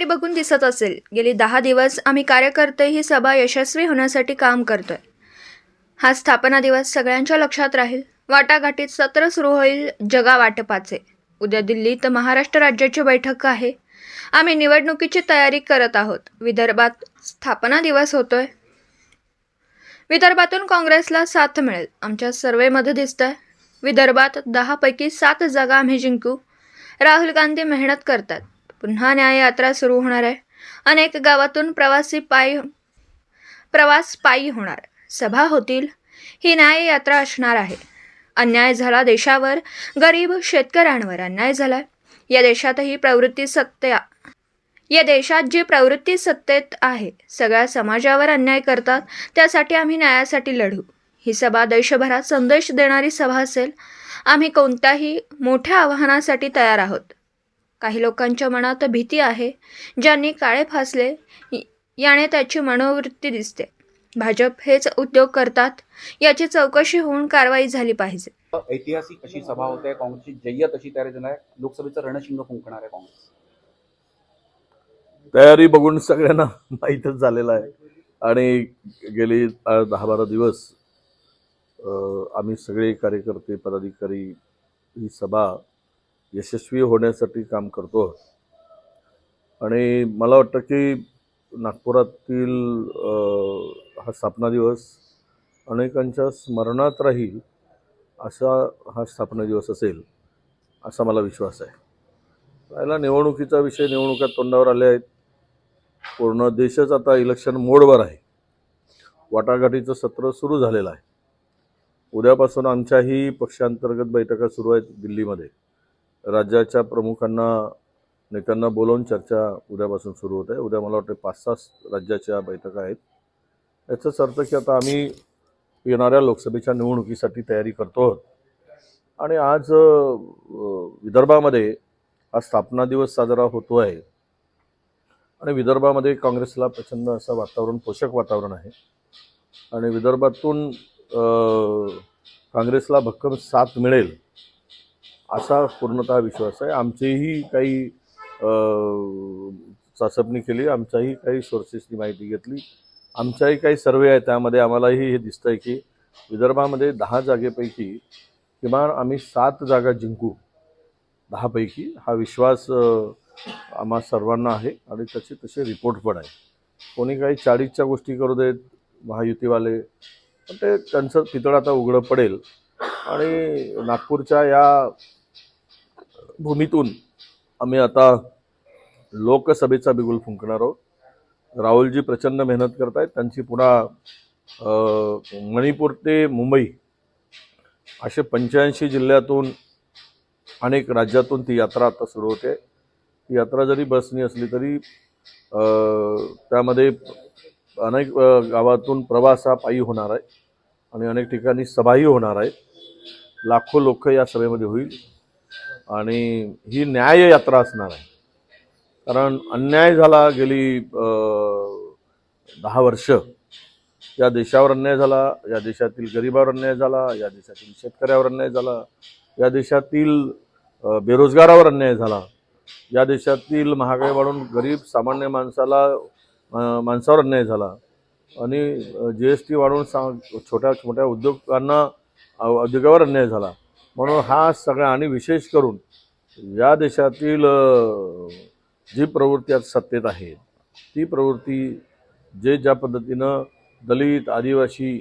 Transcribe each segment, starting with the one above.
तयारी बघून दिसत असेल. गेली दहा दिवस आम्ही कार्यकर्ते ही सभा यशस्वी होण्यासाठी काम करतोय. हा स्थापना दिवस सगळ्यांच्या लक्षात राहील. वाटाघाटीत सत्र सुरू होईल जगा वाटपाचे. उद्या दिल्लीत महाराष्ट्र राज्याची बैठक आहे. आम्ही निवडणुकीची तयारी करत आहोत. विदर्भात स्थापना दिवस होतोय. विदर्भातून काँग्रेसला साथ मिळेल. आमच्या सर्वेमध्ये दिसतंय. विदर्भात दहापैकी सात जागा आम्ही जिंकू. राहुल गांधी मेहनत करतात. पुन्हा न्याययात्रा सुरू होणार आहे. अनेक गावातून प्रवासी पायी प्रवास पायी होणार. सभा होतील. ही न्याययात्रा असणार आहे. अन्याय झाला देशावर. गरीब शेतकऱ्यांवर अन्याय झाला या देशातही प्रवृत्ती सत्या या देशात जी प्रवृत्ती सत्तेत आहे सगळ्या समाजावर अन्याय करतात त्यासाठी आम्ही न्यायासाठी लढू. ही सभा देशभरात संदेश देणारी सभा असेल. आम्ही कोणत्याही मोठ्या आव्हानासाठी तयार आहोत. काही लोकांच्या मनात भीती आहे ज्यांनी काळे फासले याने त्याची मनोवृत्ती दिसते. भाजप हेच उद्योग करतात याची चौकशी होऊन कारवाई झाली पाहिजे. ऐतिहासिक अशी सभा होते काँग्रेसची जय्यत अशी तयारी झाली आहे लोकसभेचं रणशिंग फुंकणार आहे काँग्रेस. तयारी बघून सगळ्यांना माहीतच झालेलं आहे. आणि गेली दहा बारा दिवस आम्ही सगळे कार्यकर्ते पदाधिकारी ही सभा यशस्वी होण्यासाठी काम करतो. आणि मला वाटतं की नागपुरातील हा स्थापना दिवस अनेकांच्या स्मरणात राहील असा हा स्थापना दिवस असेल असा मला विश्वास आहे. राहिला निवडणुकीचा विषय निवडणुका तोंडावर आल्या आहेत. पूर्ण देशच आता इलेक्शन मोडवर आहे. वाटाघाटीचं सत्र सुरू झालेलं आहे. उद्यापासून आमच्याही पक्षांतर्गत बैठका सुरू आहेत दिल्लीमध्ये. राज्याच्या प्रमुखांना नेत्यांना बोलवून चर्चा उद्यापासून सुरू होत. आहे उद्या मला वाटतं पाच सहा राज्याच्या बैठका आहेत. याचाच अर्थ की आता आम्ही येणाऱ्या लोकसभेच्या निवडणुकीसाठी तयारी करतो आहोत. आणि आज विदर्भामध्ये हा स्थापना दिवस साजरा होतो आहे. आणि विदर्भामध्ये काँग्रेसला प्रचंड असं वातावरण पोषक वातावरण आहे. आणि विदर्भातून काँग्रेसला भक्कम साथ मिळेल. असा पूर्णतः विश्वास आहे. आमचीही काही चाचपणी केली आमच्याही काही सोर्सेसनी माहिती घेतली. आमच्याही काही सर्वे आहे त्यामध्ये आम्हालाही हे दिसतं आहे की विदर्भामध्ये दहा जागेपैकी किमान आम्ही सात जागा जिंकू. दहापैकी. हा विश्वास आम्हा सर्वांना आहे आणि त्याचे तसे रिपोर्ट पण आहे कोणी काही चाळीसच्या गोष्टी करू देत महायुतीवाले पण ते त्यांचं पितळ आता उघडं पडेल. आणि नागपूरच्या या भूमीतून आम्ही आता लोकसभेचा बिगुल फुंकणार आहोत. राहुलजी प्रचंड मेहनत करत आहेत त्यांची पुन्हा मणिपूर ते मुंबई असे पंच्याऐंशी जिल्ह्यातून अनेक राज्यातून ती यात्रा आता सुरू होते. ती यात्रा जरी बसनी असली तरी त्यामध्ये अनेक गावातून प्रवास हा पायी होणार आहे आणि अनेक ठिकाणी सभाही होणार आहेत. लाखो लोक या सभेमध्ये होईल. आणि ही न्याय यात्रा असणार आहे. कारण अन्याय झाला गेली दहा वर्ष. या देशावर अन्याय झाला या देशातील गरिबावर अन्याय झाला या देशातील शेतकऱ्यावर अन्याय झाला या देशातील बेरोजगारावर अन्याय झाला. या देशातील महागाई वाढून गरीब सामान्य माणसाला माणसावर अन्याय झाला. आणि जी एस टी वाढवून सा छोट्या छोट्या उद्योगांना उद्योगावर अन्याय झाला. म्हणून हा सगळा आणि विशेष करून या देशातील जी प्रवृत्ती आज सत्तेत आहे ती प्रवृत्ती जे ज्या पद्धतीनं दलित आदिवासी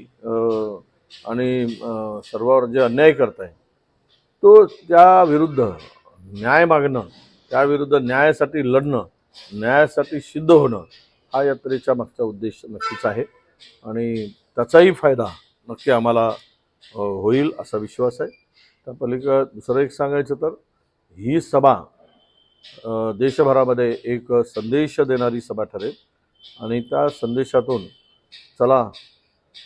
आणि सर्वावर जे अन्याय करत आहे तो त्याविरुद्ध न्याय मागणं त्याविरुद्ध न्यायासाठी लढणं न्यायासाठी सिद्ध होणं हा यात्रेचा मागचा उद्देश नक्कीच आहे. आणि त्याचाही फायदा नक्की आम्हाला होईल असा विश्वास आहे. त्या पलीकडं दुसरं एक सांगायचं तर ही सभा देशभरामध्ये एक संदेश देणारी सभा ठरेल. आणि त्या संदेशातून चला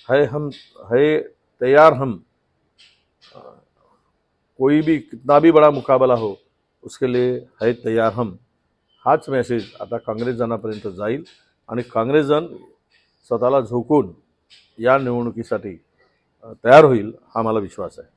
है हम है तैयार हम कोई भी कितना भी बड़ा मुकाबला हो उसके लिए है तैयार हम हाच मेसेज आता काँग्रेसजनापर्यंत जाईल. आणि काँग्रेसजन स्वतःला झोकून या निवडणुकीसाठी तयार होईल हा मला विश्वास आहे.